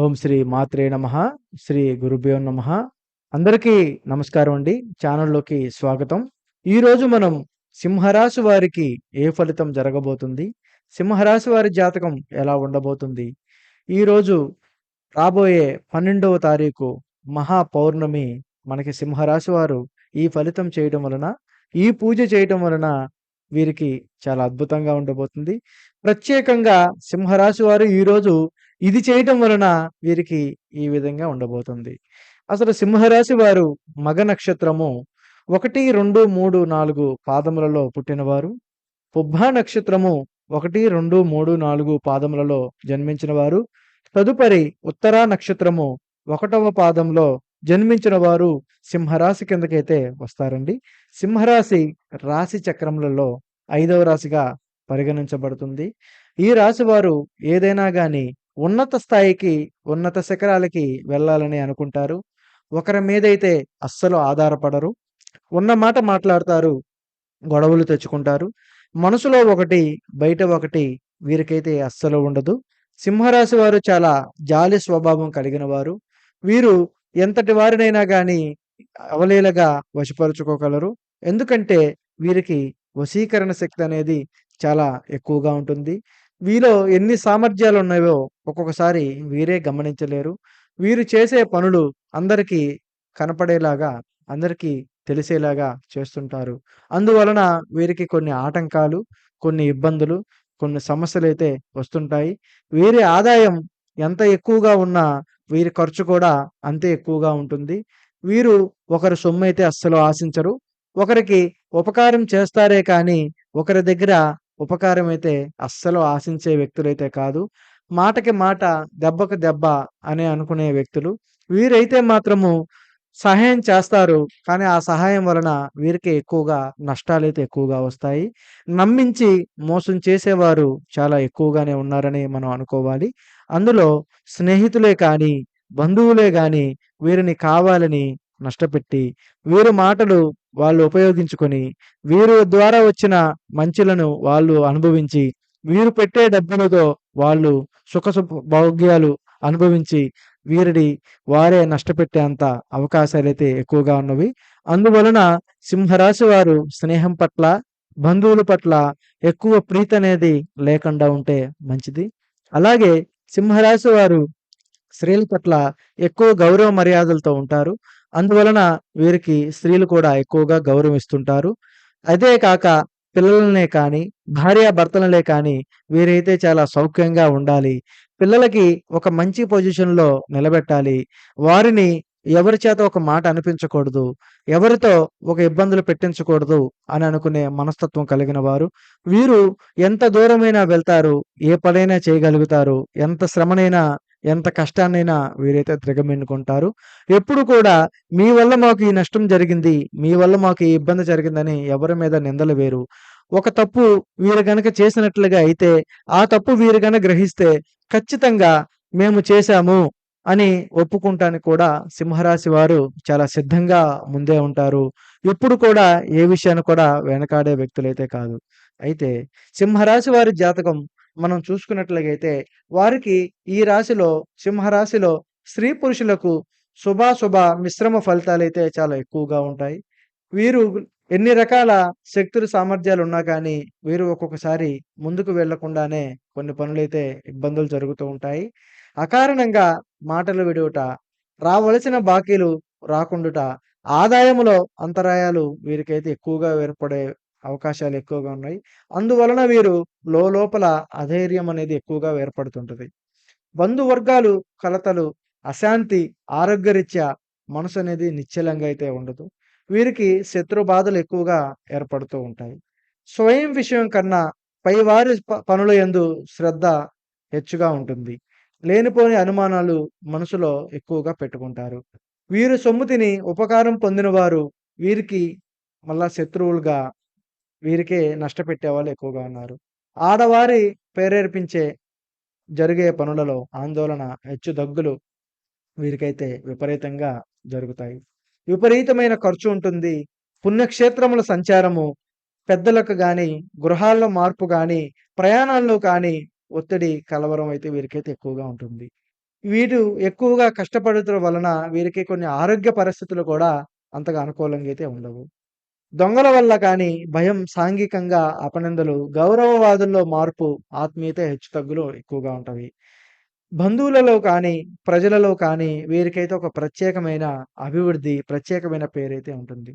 ఓం శ్రీ మాత్రే నమ శ్రీ గురుభ్యో నమ. అందరికీ నమస్కారం అండి. ఛానల్లోకి స్వాగతం. ఈరోజు మనం సింహరాశి వారికి ఏ ఫలితం జరగబోతుంది? సింహరాశి వారి జాతకం ఎలా ఉండబోతుంది? ఈరోజు రాబోయే పన్నెండవ తారీఖు మహా పౌర్ణమి మనకి సింహరాశి వారు ఈ ఫలితం చేయడం వలన ఈ పూజ చేయటం వలన వీరికి చాలా అద్భుతంగా ఉండబోతుంది. ప్రత్యేకంగా సింహరాశి వారు ఈరోజు ఇది చేయటం వలన వీరికి ఈ విధంగా ఉండబోతుంది. అసలు సింహరాశి వారు మగ నక్షత్రము ఒకటి రెండు మూడు నాలుగు పాదములలో పుట్టినవారు. పుబ్బ నక్షత్రము ఒకటి రెండు మూడు నాలుగు పాదములలో జన్మించిన వారు తదుపరి ఉత్తరా నక్షత్రము ఒకటవ పాదంలో జన్మించిన వారు సింహరాశి కిందకైతే వస్తారండి. సింహరాశి రాశి చక్రములలో ఐదవ రాశిగా పరిగణించబడుతుంది. ఈ రాశి వారు ఏదైనా కానీ ఉన్నత స్థాయికి ఉన్నత శిఖరాలకి వెళ్ళాలని అనుకుంటారు. ఒకరి మీదైతే అస్సలు ఆధారపడరు. ఉన్న మాట మాట్లాడతారు గొడవలు తెచ్చుకుంటారు. మనసులో ఒకటి బయట ఒకటి వీరికైతే అస్సలు ఉండదు. సింహరాశి వారు చాలా జాలి స్వభావం కలిగిన వారు. వీరు ఎంతటి వారినైనా కానీ అవలీలగా వశపరుచుకోగలరు. ఎందుకంటే వీరికి వశీకరణ శక్తి అనేది చాలా ఎక్కువగా ఉంటుంది. వీలో ఎన్ని సామర్థ్యాలు ఉన్నాయో ఒక్కొక్కసారి వీరే గమనించలేరు. వీరు చేసే పనులు అందరికీ కనపడేలాగా అందరికీ తెలిసేలాగా చేస్తుంటారు. అందువలన వీరికి కొన్ని ఆటంకాలు కొన్ని ఇబ్బందులు కొన్ని సమస్యలు అయితే వస్తుంటాయి. వీరి ఆదాయం ఎంత ఎక్కువగా ఉన్నా వీరి ఖర్చు కూడా అంతే ఎక్కువగా ఉంటుంది. వీరు ఒకరి సొమ్ము అయితే అస్సలు ఆశించరు. ఒకరికి ఉపకారం చేస్తారే కానీ ఒకరి దగ్గర ఉపకారం అయితే అస్సలు ఆశించే వ్యక్తులైతే కాదు. మాటకి మాట దెబ్బకు దెబ్బ అని అనుకునే వ్యక్తులు వీరైతే మాత్రము సహాయం చేస్తారు. కానీ ఆ సహాయం వలన వీరికి ఎక్కువగా నష్టాలైతే ఎక్కువగా వస్తాయి. నమ్మించి మోసం చేసేవారు చాలా ఎక్కువగానే ఉన్నారని మనం అనుకోవాలి. అందులో స్నేహితులే కానీ బంధువులే కానీ వీరిని కావాలని నష్టపెట్టి వీరి మాటలు వాళ్ళు ఉపయోగించుకొని వీరు ద్వారా వచ్చిన మంచులను వాళ్ళు అనుభవించి వీరు పెట్టే డబ్బులతో వాళ్ళు సుఖ భోగ్యాలు అనుభవించి వీరిని వారే నష్టపెట్టేంత అవకాశాలు అయితే ఎక్కువగా ఉన్నవి. అందువలన సింహరాశి వారు స్నేహం పట్ల బంధువుల పట్ల ఎక్కువ ప్రీతి అనేది లేకుండా ఉంటే మంచిది. అలాగే సింహరాశి వారు స్త్రీల పట్ల ఎక్కువ గౌరవ మర్యాదలతో ఉంటారు. అందువలన వీరికి స్త్రీలు కూడా ఎక్కువగా గౌరవిస్తుంటారు అదే కాక పిల్లలనే కానీ భార్య భర్తలనే కానీ వీరైతే చాలా సౌఖ్యంగా ఉండాలి. పిల్లలకి ఒక మంచి పొజిషన్లో నిలబెట్టాలి. వారిని ఎవరి చేత ఒక మాట అనిపించకూడదు ఎవరితో ఒక ఇబ్బందులు పెట్టించకూడదు అని అనుకునే మనస్తత్వం కలిగిన వారు. వీరు ఎంత దూరమైనా వెళ్తారు ఏ పనైనా చేయగలుగుతారు ఎంత శ్రమనైనా ఎంత కష్టాన్నైనా వీరైతే దిగమిన్నుకుంటారు ఎప్పుడు కూడా మీ వల్ల మాకు ఈ నష్టం జరిగింది మీ వల్ల మాకు ఈ ఇబ్బంది జరిగిందని ఎవరి మీద నిందలు వేరు. ఒక తప్పు వీరు గనక చేసినట్లుగా అయితే ఆ తప్పు వీరు గనక గ్రహిస్తే ఖచ్చితంగా మేము చేశాము అని ఒప్పుకుంటానికి కూడా సింహరాశి వారు చాలా సిద్ధంగా ముందే ఉంటారు. ఎప్పుడు కూడా ఏ విషయాన్ని కూడా వెనకాడే వ్యక్తులైతే కాదు. అయితే సింహరాశి వారి జాతకం మనం చూసుకున్నట్లయితే వారికి ఈ రాశిలో సింహరాశిలో స్త్రీ పురుషులకు శుభాశుభ మిశ్రమ ఫలితాలు అయితే చాలా ఎక్కువగా ఉంటాయి. వీరు ఎన్ని రకాల శక్తులు సామర్థ్యాలు ఉన్నా కానీ వీరు ఒక్కొక్కసారి ముందుకు వెళ్ళకుండానే కొన్ని పనులైతే ఇబ్బందులు జరుగుతూ ఉంటాయి. అకారణంగా మాటలు విడుట రావలసిన బాకీలు రాకుండుట ఆదాయములో అంతరాయాలు వీరికైతే ఎక్కువగా ఏర్పడే అవకాశాలు ఎక్కువగా ఉన్నాయి. అందువలన వీరు లోపల అధైర్యం అనేది ఎక్కువగా ఏర్పడుతుంటుంది. బంధువర్గాలు కలతలు అశాంతి ఆరోగ్యరీత్యా మనసు అనేది నిశ్చలంగా అయితే ఉండదు. వీరికి శత్రు బాధలు ఎక్కువగా ఏర్పడుతూ ఉంటాయి. స్వయం విషయం కన్నా పైవారి పనుల ఎందు శ్రద్ధ హెచ్చుగా ఉంటుంది. లేనిపోని అనుమానాలు మనసులో ఎక్కువగా పెట్టుకుంటారు. వీరు సొమ్ము తిని ఉపకారం పొందిన వారు వీరికి మళ్ళా శత్రువులుగా వీరికే నష్టపెట్టే వాళ్ళు ఎక్కువగా ఉన్నారు. ఆడవారి ప్రేరేపించే జరిగే పనులలో ఆందోళన హెచ్చు దగ్గులు వీరికైతే విపరీతంగా జరుగుతాయి. విపరీతమైన ఖర్చు ఉంటుంది. పుణ్యక్షేత్రముల సంచారము పెద్దలకు కానీ గృహాల్లో మార్పు కానీ ప్రయాణాల్లో కానీ ఒత్తిడి కలవరం అయితే వీరికైతే ఎక్కువగా ఉంటుంది. వీరు ఎక్కువగా కష్టపడటం వలన వీరికి కొన్ని ఆరోగ్య పరిస్థితులు కూడా అంతగా అనుకూలంగా అయితే ఉండవు. దొంగల వల్ల కానీ, భయం, సాంఘికంగా అపనిందలు, గౌరవవాదుల్లో మార్పు, ఆత్మీయత హెచ్చుతగ్గులు ఎక్కువగా ఉంటవి. బంధువులలో కానీ, ప్రజలలో కానీ వీరికైతే ఒక ప్రత్యేకమైన అభివృద్ధి, ప్రత్యేకమైన పేరైతే ఉంటుంది.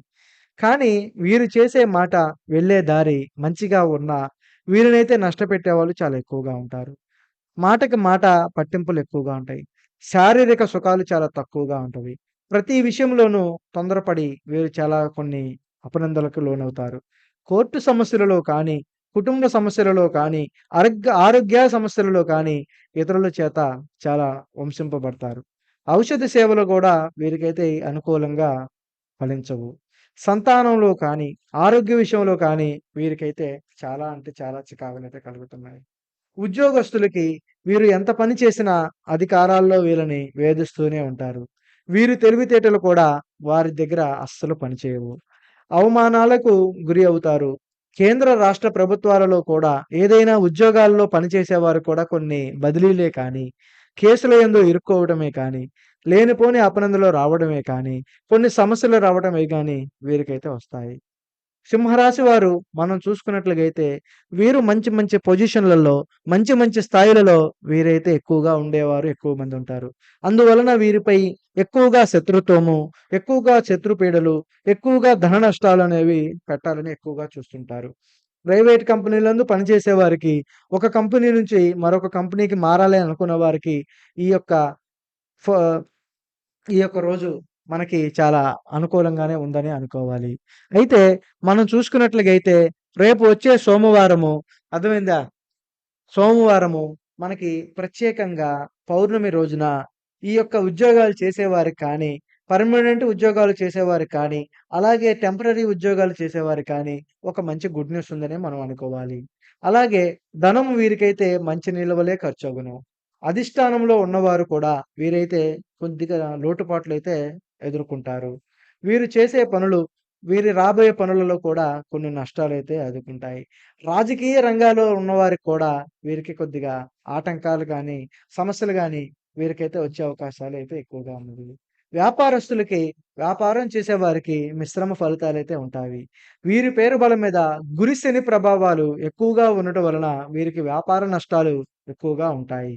కానీ వీరు చేసే మాట, వెళ్ళే దారి మంచిగా ఉన్నా వీరినైతే నష్టపెట్టే వాళ్ళు చాలా ఎక్కువగా ఉంటారు. మాటకి మాట పట్టింపులు ఎక్కువగా ఉంటాయి. శారీరక సుఖాలు చాలా తక్కువగా ఉంటాయి ప్రతి విషయంలోనూ తొందరపడి వీరు చాలా కొన్ని అపనందలకు లోనవుతారు. కోర్టు సమస్యలలో కానీ, కుటుంబ సమస్యలలో కానీ, ఆరోగ్య ఆరోగ్య సమస్యలలో కానీ ఇతరుల చేత చాలా వంశింపబడతారు. ఔషధ సేవలు కూడా వీరికైతే అనుకూలంగా ఫలించవు. సంతానంలో కానీ, ఆరోగ్య విషయంలో కానీ వీరికైతే చాలా అంటే చాలా చికాకులైతే కలుగుతున్నాయి. ఉద్యోగస్తులకి వీరు ఎంత పని చేసినా అధికారాల్లో వీళ్ళని వేధిస్తూనే ఉంటారు. వీరి తెలివితేటలు కూడా వారి దగ్గర అస్సలు పనిచేయవు. అవమానాలకు గురి అవుతారు. కేంద్ర, రాష్ట్ర ప్రభుత్వాలలో కూడా ఏదైనా ఉద్యోగాల్లో పనిచేసేవారు కూడా కొన్ని బదిలీలే కానీ, కేసుల ఎందు ఇరుక్కోవడమే కానీ, లేనిపోని అపనందులో రావడమే కానీ, కొన్ని సమస్యలు రావడమే కానీ వీరికైతే వస్తాయి. సింహరాశి వారు మనం చూసుకున్నట్లుగైతే వీరు మంచి మంచి పొజిషన్‌లలో, మంచి మంచి స్థాయిలలో వీరైతే ఎక్కువగా ఉండేవారు ఎక్కువ మంది ఉంటారు. అందువలన వీరిపై ఎక్కువగా శత్రుత్వము, ఎక్కువగా శత్రుపీడలు, ఎక్కువగా ధన నష్టాలనేవి పెట్టాలని ఎక్కువగా చూస్తుంటారు. ప్రైవేట్ కంపెనీలందు పనిచేసే వారికి, ఒక కంపెనీ నుంచి మరొక కంపెనీకి మారాలి అనుకున్న వారికి ఈ యొక్క ఫ ఈ యొక్క రోజు మనకి చాలా అనుకూలంగానే ఉందని అనుకోవాలి. అయితే మనం చూసుకున్నట్లయితే రేపు వచ్చే సోమవారము అర్థమైందా? సోమవారము మనకి ప్రత్యేకంగా పౌర్ణమి రోజున ఈ యొక్క ఉద్యోగాలు చేసేవారికి కానీ, పర్మనెంట్ ఉద్యోగాలు చేసేవారికి కానీ, అలాగే టెంపరరీ ఉద్యోగాలు చేసేవారికి కానీ ఒక మంచి గుడ్ న్యూస్ ఉందని మనం అనుకోవాలి. అలాగే ధనం వీరికైతే మంచి నిలువలే ఖర్చగును. అధిష్టానంలో ఉన్నవారు కూడా వీరైతే కొద్దిగా లోటుపాట్లు అయితే ఎదుర్కొంటారు. వీరు చేసే పనులు, వీరి రాబోయే పనులలో కూడా కొన్ని నష్టాలు అయితే ఎదుర్కొంటాయి. రాజకీయ రంగాల్లో ఉన్నవారికి కూడా వీరికి కొద్దిగా ఆటంకాలు కానీ సమస్యలు కానీ వీరికైతే వచ్చే అవకాశాలు అయితే ఎక్కువగా ఉన్నాయి వ్యాపారస్తులకి, వ్యాపారం చేసేవారికి మిశ్రమ ఫలితాలైతే ఉంటాయి. వీరి పేరు బలం మీద గురిశని ప్రభావాలు ఎక్కువగా ఉండటం వలన వీరికి వ్యాపార నష్టాలు ఎక్కువగా ఉంటాయి.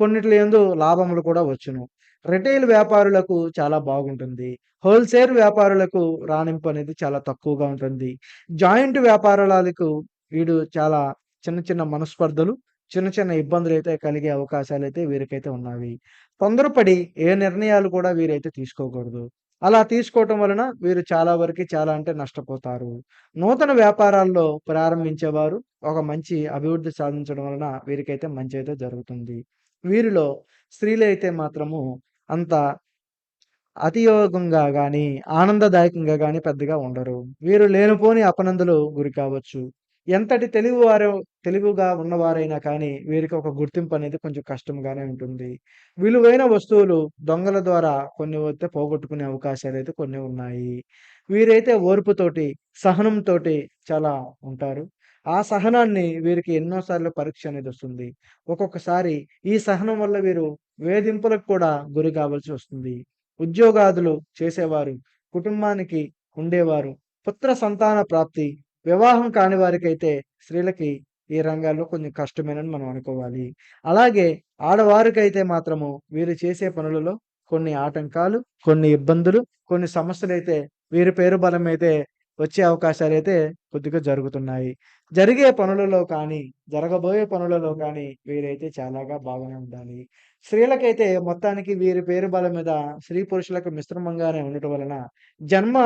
కొన్నిట్ల ఎందు లాభములు కూడా వచ్చును. రిటైల్ వ్యాపారులకు చాలా బాగుంటుంది. హోల్‌సేల్ వ్యాపారులకు రాణింపు అనేది చాలా తక్కువగా ఉంటుంది. జాయింట్ వ్యాపారాలకు వీడు చాలా చిన్న చిన్న మనస్పర్ధలు, చిన్న చిన్న ఇబ్బందులు అయితే కలిగే అవకాశాలు అయితే వీరికైతే ఉన్నవి. తొందరపడి ఏ నిర్ణయాలు కూడా వీరైతే తీసుకోకూడదు. అలా తీసుకోవటం వలన వీరు చాలా వరకు చాలా అంటే నష్టపోతారు. నూతన వ్యాపారాల్లో ప్రారంభించేవారు ఒక మంచి అభివృద్ధి సాధించడం వలన వీరికైతే మంచి అయితే జరుగుతుంది. వీరిలో స్త్రీలైతే మాత్రము అంత అతియోగంగా కానీ ఆనందదాయకంగా కానీ పెద్దగా ఉండరు. వీరు లేనిపోని అపనందులు గురి కావచ్చు. ఎంతటి తెలివివారో తెలివిగా ఉన్నవారైనా కానీ వీరికి ఒక గుర్తింపు అనేది కొంచెం కష్టంగానే ఉంటుంది. విలువైన వస్తువులు దొంగల ద్వారా కొన్ని అయితే పోగొట్టుకునే అవకాశాలు అయితే కొన్ని ఉన్నాయి. వీరైతే ఓర్పుతోటి, సహనంతోటి చాలా ఉంటారు. ఆ సహనాన్ని వీరికి ఎన్నోసార్లు పరీక్ష అనేది వస్తుంది. ఒక్కొక్కసారి ఈ సహనం వల్ల వీరు వేధింపులకు కూడా గురి కావాల్సి వస్తుంది. ఉద్యోగాదులు చేసేవారు, కుటుంబానికి ఉండేవారు, పుత్ర సంతాన ప్రాప్తి, వివాహం కాని వారికైతే స్త్రీలకి ఈ రంగాల్లో కొంచెం కష్టమేనని మనం అనుకోవాలి. అలాగే ఆడవారికైతే మాత్రము వీరు చేసే పనులలో కొన్ని ఆటంకాలు, కొన్ని ఇబ్బందులు, కొన్ని సమస్యలైతే వీరి పేరు బలమైతే వచ్చే అవకాశాలైతే కొద్దిగా జరుగుతున్నాయి. జరిగే పనులలో కానీ, జరగబోయే పనులలో కానీ వీరైతే చాలాగా బాగానే ఉండాలి. స్త్రీలకైతే మొత్తానికి వీరి పేరు బలం మీద స్త్రీ పురుషులకు మిశ్రమంగానే ఉండటం వలన జన్మ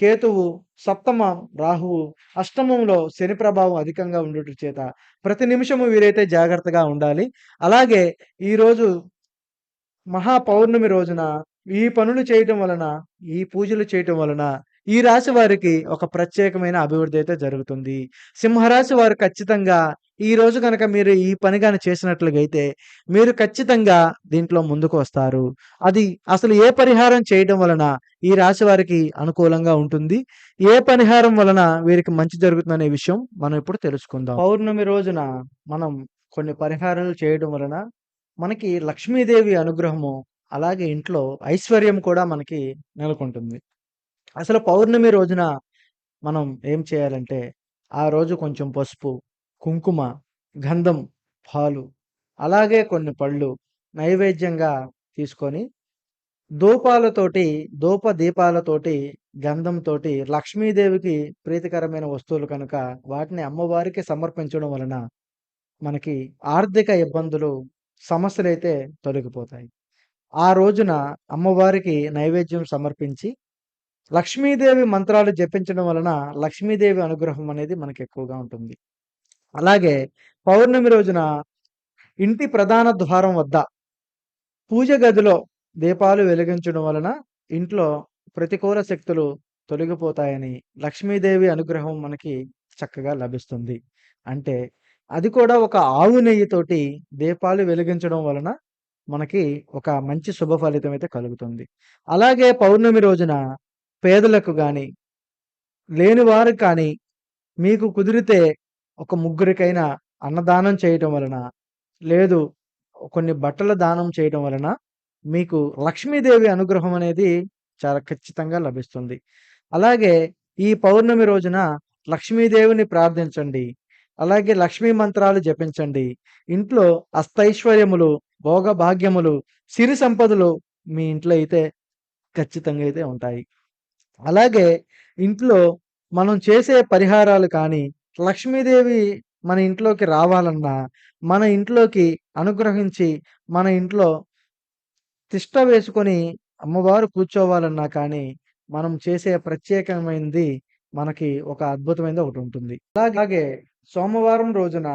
కేతువు, సప్తమం రాహువు, అష్టమంలో శని ప్రభావం అధికంగా ఉండుట చేత ప్రతి నిమిషము వీరైతే జాగ్రత్తగా ఉండాలి. అలాగే ఈరోజు మహా పౌర్ణమి రోజున ఈ పనులు చేయటం వలన, ఈ పూజలు చేయటం వలన ఈ రాశి వారికి ఒక ప్రత్యేకమైన అభివృద్ధి అయితే జరుగుతుంది. సింహరాశి వారు ఖచ్చితంగా ఈ రోజు కనుక మీరు ఈ పని కానీ చేసినట్లుగైతే మీరు ఖచ్చితంగా దీంట్లో ముందుకు వస్తారు. అది అసలు ఏ పరిహారం చేయడం వలన ఈ రాశి వారికి అనుకూలంగా ఉంటుంది? ఏ పరిహారం వలన వీరికి మంచి జరుగుతుందనే విషయం మనం ఇప్పుడు తెలుసుకుందాం. పౌర్ణమి రోజున మనం కొన్ని పరిహారాలు చేయడం వలన మనకి లక్ష్మీదేవి అనుగ్రహము, అలాగే ఇంట్లో ఐశ్వర్యం కూడా మనకి నెలకొంటుంది. అసలు పౌర్ణమి రోజున మనం ఏం చేయాలంటే, ఆ రోజు కొంచెం పసుపు, కుంకుమ, గంధం, పాలు, అలాగే కొన్ని పళ్ళు నైవేద్యంగా తీసుకొని, దూపాలతోటి దూప దీపాలతోటి, గంధంతోటి లక్ష్మీదేవికి ప్రీతికరమైన వస్తువులు కనుక వాటిని అమ్మవారికి సమర్పించడం వలన మనకి ఆర్థిక ఇబ్బందులు, సమస్యలైతే తొలగిపోతాయి. ఆ రోజున అమ్మవారికి నైవేద్యం సమర్పించి, లక్ష్మీదేవి మంత్రాలు జపించడం వలన లక్ష్మీదేవి అనుగ్రహం అనేది మనకి ఎక్కువగా ఉంటుంది. అలాగే పౌర్ణమి రోజున ఇంటి ప్రధాన ద్వారం వద్ద పూజ గదిలో దీపాలు వెలిగించడం వలన ఇంట్లో ప్రతికూల శక్తులు తొలగిపోతాయని, లక్ష్మీదేవి అనుగ్రహం మనకి చక్కగా లభిస్తుంది. అంటే అది కూడా ఒక ఆవు నెయ్యితోటి దీపాలు వెలిగించడం వలన మనకి ఒక మంచి శుభ ఫలితం అయితే కలుగుతుంది. అలాగే పౌర్ణమి రోజున పేదలకు కానీ లేని కానీ, మీకు కుదిరితే ఒక ముగ్గురికైనా అన్నదానం చేయటం వలన, లేదు కొన్ని బట్టల దానం చేయడం వలన మీకు లక్ష్మీదేవి అనుగ్రహం అనేది చాలా ఖచ్చితంగా లభిస్తుంది. అలాగే ఈ పౌర్ణమి రోజున లక్ష్మీదేవిని ప్రార్థించండి. అలాగే లక్ష్మీ మంత్రాలు జపించండి. ఇంట్లో అస్తైశ్వర్యములు భోగభాగ్యములు, సిరి సంపదలు మీ ఇంట్లో అయితే ఖచ్చితంగా అయితే ఉంటాయి. అలాగే ఇంట్లో మనం చేసే పరిహారాలు కానీ, లక్ష్మీదేవి మన ఇంట్లోకి రావాలన్నా, మన ఇంట్లోకి అనుగ్రహించి, మన ఇంట్లో తిష్ట వేసుకొని అమ్మవారు కూర్చోవాలన్నా కానీ, మనం చేసే ప్రత్యేకమైనది మనకి ఒక అద్భుతమైనది ఒకటుంటుంది. అలాగే సోమవారం రోజున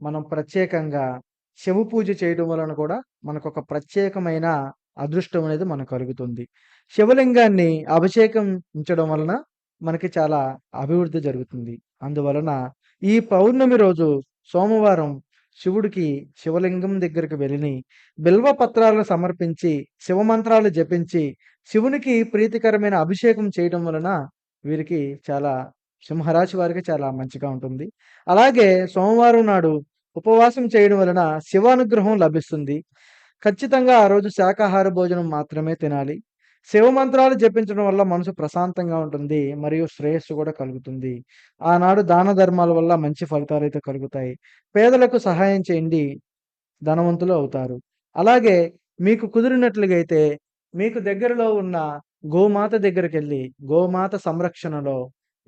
మనం ప్రత్యేకంగా శివ పూజ చేయడం వలన కూడా మనకొక ప్రత్యేకమైన అదృష్టం అనేది మనకు కలుగుతుంది. శివలింగాన్ని అభిషేకం ఉంచడం వలన మనకి చాలా అభివృద్ధి జరుగుతుంది. అందువలన ఈ పౌర్ణమి రోజు సోమవారం శివుడికి శివలింగం దగ్గరికి వెళ్ళి, బిల్వ పత్రాలను సమర్పించి, శివమంత్రాలు జపించి, శివునికి ప్రీతికరమైన అభిషేకం చేయడం వలన వీరికి చాలా సింహరాశి వారికి చాలా మంచిగా ఉంటుంది. అలాగే సోమవారం నాడు ఉపవాసం చేయడం వలన శివానుగ్రహం లభిస్తుంది. ఖచ్చితంగా ఆ రోజు శాకాహార భోజనం మాత్రమే తినాలి. శివ మంత్రాలు జపించడం వల్ల మనసు ప్రశాంతంగా ఉంటుంది. మరియు శ్రేయస్సు కూడా కలుగుతుంది. ఆనాడు దాన ధర్మాల వల్ల మంచి ఫలితాలు అయితే కలుగుతాయి. పేదలకు సహాయం చేయండి. ధనవంతులు అవుతారు. అలాగే మీకు కుదిరినట్లుగా అయితే మీకు దగ్గరలో ఉన్న గోమాత దగ్గరికెళ్ళి, గోమాత సంరక్షణలో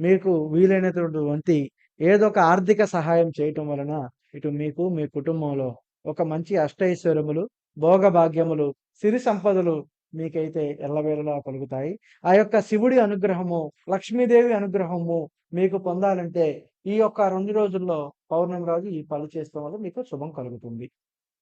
మీకు వీలైనటువంటి ఏదో ఒక ఆర్థిక సహాయం చేయటం వలన ఇటు మీకు, మీ కుటుంబంలో ఒక మంచి అష్టైశ్వర్యములు, భోగభాగ్యములు, సిరి సంపదలు మీకైతే ఎల్లవేళలా కలుగుతాయి. ఆ యొక్క శివుడి అనుగ్రహము, లక్ష్మీదేవి అనుగ్రహము మీకు పొందాలంటే ఈ యొక్క రెండు రోజుల్లో పౌర్ణమి రోజు ఈ పనులు చేసుకోవడం వల్ల మీకు శుభం కలుగుతుంది.